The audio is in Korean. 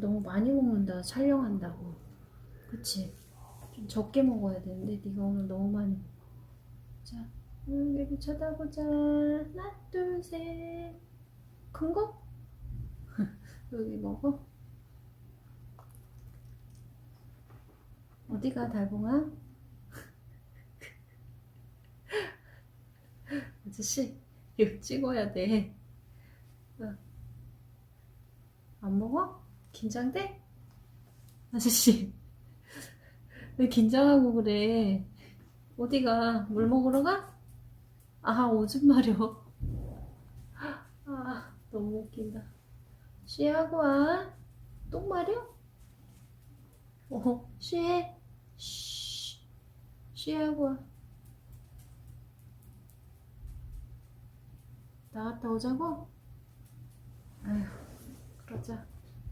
너무 많이 먹는다 촬영한다고 그치? 좀 적게 먹어야 되는데 네가 오늘 너무 많이 자 여기 쳐다보자 하나 둘셋큰 거? 여기 먹어 어디가 달봉아? 아저씨 이거 찍어야 돼 어. 안 먹어? 긴장돼? 아저씨. 왜 긴장하고 그래? 어디가? 물 먹으러 가? 아 오줌 마려. 아 너무 웃긴다. 쉬하고 와. 똥 마려? 어 쉬해? 쉬 쉬하고 와. 나갔다 오자고? 아휴 그러자